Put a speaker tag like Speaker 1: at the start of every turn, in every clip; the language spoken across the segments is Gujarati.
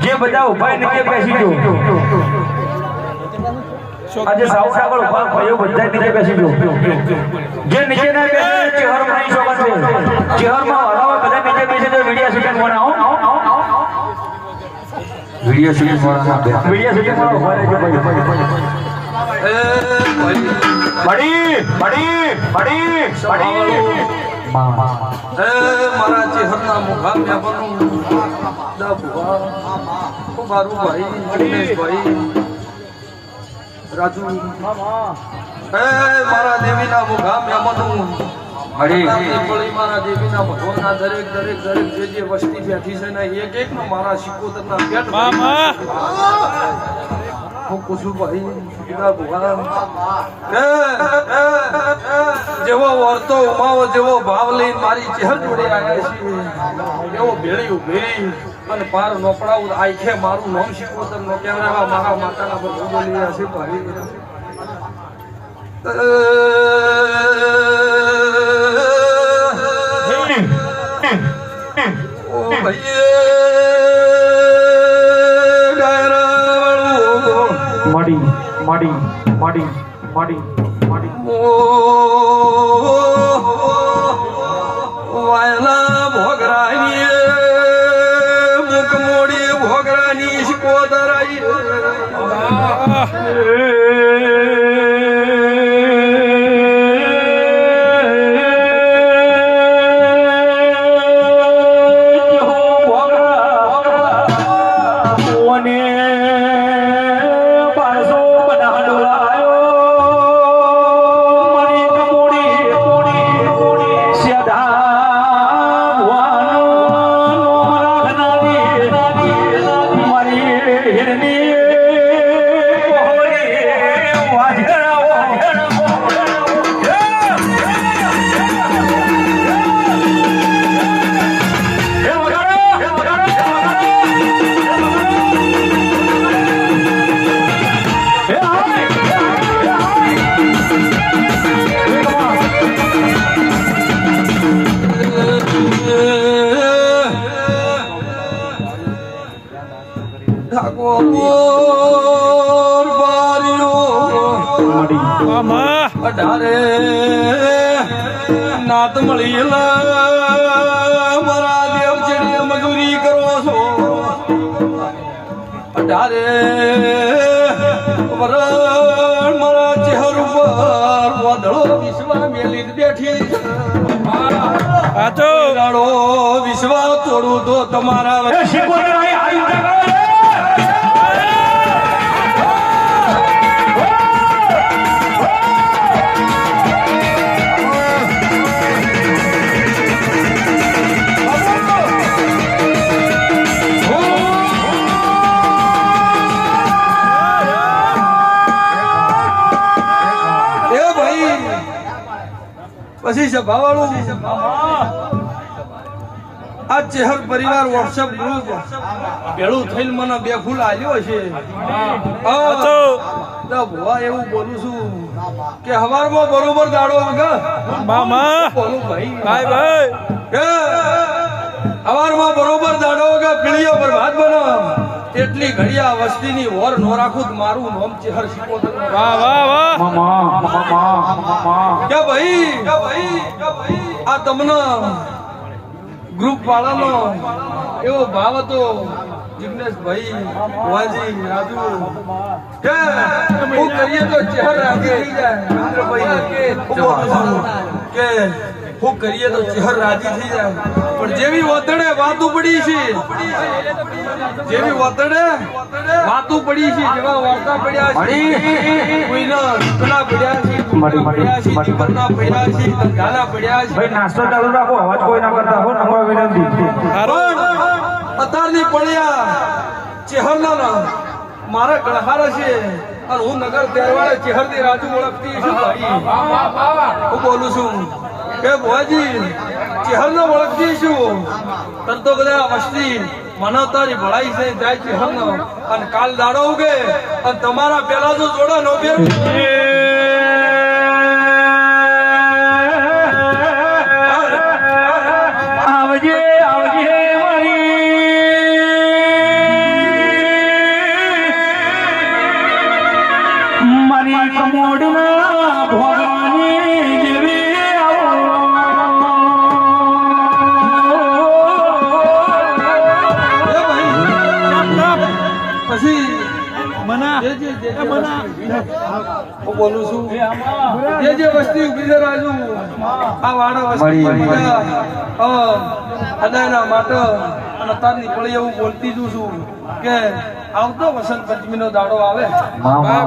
Speaker 1: જે બધા ઊભા નીચે બેસી જો આજે સાઉથ આગળ ઊભા ભાઈઓ બધા નીચે બેસી જો જે નીચે ના બેસે ચેહરમાં શોભા છે ચેહરમાં હરાવા બધા નીચે બેસે તો વિડિયો શૂટિંગ બનાવો વિડિયો શૂટિંગ બનાવો વિડિયો શૂટિંગ બનાવો બડી બડી બડી બડી
Speaker 2: એ મારા ચેહરના મુખા મેપરનું દા ભુવા ઓ મારું ભાઈ દિનેશભાઈ રાજુ એ મારા દેવીના મુખા બનુ
Speaker 1: બડી
Speaker 2: વળી મારા દેવીના ભગવાનના દરેક દરેક દરેક જે જે વસ્તી બેઠી છે ને એક એક નો મારા શિકોતરના પેટ
Speaker 3: મામા
Speaker 2: હું કુસુભાઈ એ, એ, જેવો વર્તો ઉમાવો જેવો ભાવ લઈને મારી ચહેર જોડે આવ્યા છીએ એવો ભેળી ભેળી અને પાર નોપડાવું આખે મારું નામ શીખવતર નો કેવડાવા મારા માતાના બધું બોલી રહ્યા છે
Speaker 1: મડી મડી મડી
Speaker 2: વાયલા ભોગરાની મુખ મોડી ભોગરાની શિકોદરાઈ અઢારે નાત મળી મારા દેવ ચડીએ મજૂરી કરો. છો અઢારે વરણ મારા ચહેર ઉપર વાદળો વિશ્વા મેલી બેઠી
Speaker 3: આ તો
Speaker 2: વિશ્વા તોડું તો તમારા પછી સભાવાળું આ ચહેર પરિવાર વોટ્સએપ ગ્રુપ ભેળું થઈને મને બે ફૂલ આલ્યો છે. ભુવા એવું બોલું છું કે હવારમાં બરોબર દાડો
Speaker 3: મામા.
Speaker 2: બોલું ભાઈ.
Speaker 3: ભાઈ ભાઈ
Speaker 2: કે હવારમાં બરોબર દાડો વાગે પીળીઓ પર ભાત બનો એટલી ઘડિયા વસ્તીની ની નો રાખું તો મારું નામ ચેહર શીખોતર
Speaker 3: વાહ વાહ વાહ.
Speaker 2: કે ભાઈ કે ભાઈ કે ભાઈ આ તમને ગ્રુપ વાળાનો એવો ભાવ હતો જિગ્નેશભાઈ વાજી રાજુ. કે હું કરીએ તો ચહેર રાખી જાય છું કે હું કરીએ તો ચહેર રાજી થઈ જાય. પણ જેવી વતડે વાતું પડી છે જેવી વતડે વાતું પડી છે જેવા વાર્તા પડ્યા છે કોઈના રૂપના પડ્યા છે છે
Speaker 1: મળી,
Speaker 2: પડ્યા છે ધંધાના પડ્યા છે.
Speaker 1: ભાઈ નાસ્તો ચાલુ રાખો અવાજ કોઈ ના કરતા હો નમ્ર વિનંતી.
Speaker 2: પણ અત્યારની પડ્યા ચેહરના મારા ગણહાર છે અને હું નગર ચેહરથી રાજુ ઓળખતી છું ભાઈ. હું બોલું છું. કે ભુવાજી નો ઓળખતી છું. તર તો બધા મસ્તી મને તારી ભળાઈ છે જાય ચહેરનો અને કાલ દાડો ઉગે, અને તમારા પેલા જો જોડા નો ફેરવું.
Speaker 3: મના.
Speaker 2: જે જે જે જે
Speaker 3: મના.
Speaker 2: હું બોલું છું. જે જે વસ્તી ઊભી છે રાજુ આ વાડા વસ્તી. અદાયના માટે અને તારની પડી એવું બોલતી જ છું કે આવતો વસંત પંચમી નો દાડો આવે.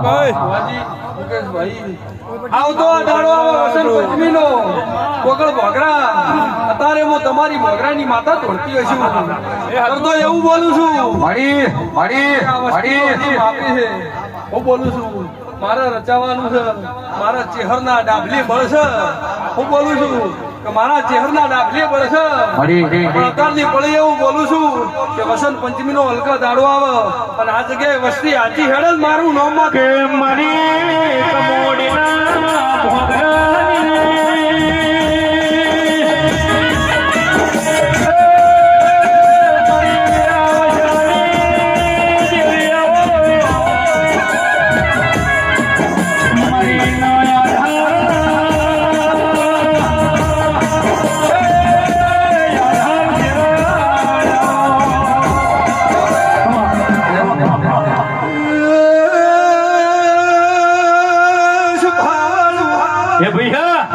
Speaker 3: ભાઈ.
Speaker 2: ભુવાજી, મુકેશભાઈ. આવતો આ દાડો આવે વસંત પંચમી નો કોકળ ભોગરા. અત્યારે હું તમારી ભોગરાની માતા તોડતી હશું. તો એવું બોલું છું.
Speaker 1: મળી મળી
Speaker 2: મળી છે. હું બોલું છું. મારે રચાવાનું છે. મારા ચેહરના ડાબલી મળશે હું બોલું છું. કે મારા ચહેરના ડાબલી પડે
Speaker 1: છે.
Speaker 2: પણ અત્યારની પડી એવું બોલું છું કે વસંત પંચમી નો હલકા દાડો આવે અને આ જગ્યાએ વસ્તી આજી હેડે મારું નોમ
Speaker 1: કે મારી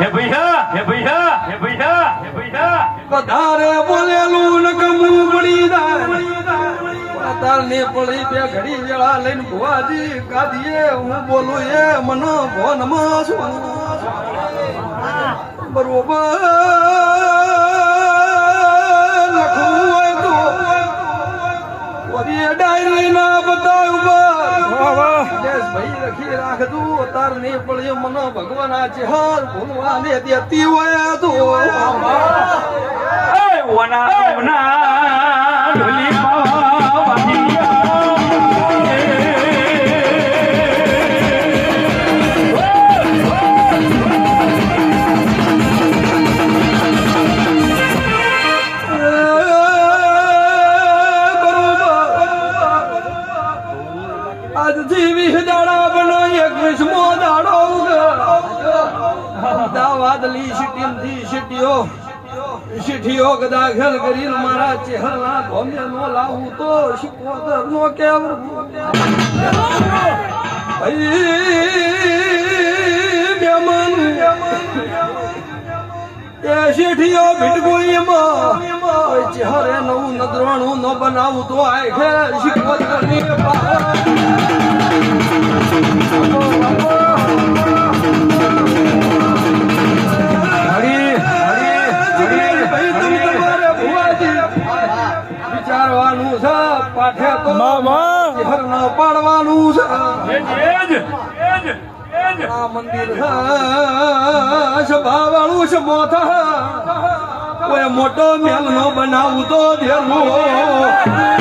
Speaker 1: હે ભૈયા હે ભૈયા હે ભૈયા હે ભૈયા.
Speaker 2: વધારે બોલેલું નકમું પડી જાય તારને પડી બે ઘડી વેળા લઈને ભુવાજી ગાદીએ હું બોલું, એ મનો ભોનમાં છું બરોબર. ડાયરી ના બતાવ ભાઈ લખી રાખતું તાર ને પડ્યો મને ભગવાન આ ચેહર ભૂલવાને દેતી હોય તો.
Speaker 1: એ
Speaker 2: દાવાદલી સિટીમથી સિટીઓ સિટીઓ દાખલ કરી મારા ચહેરા ધોમે નો લાવું તો શિકોતર નો કેવર બેમન એ શેઠીઓ ભીટગોઈમાં ચહેરે નવું નદરણું ન બનાવું તો આય ખે શિકોતરની પાર સભાવાળું છે મોથા મોટો મેલ નો બનાવું તો ધેલું.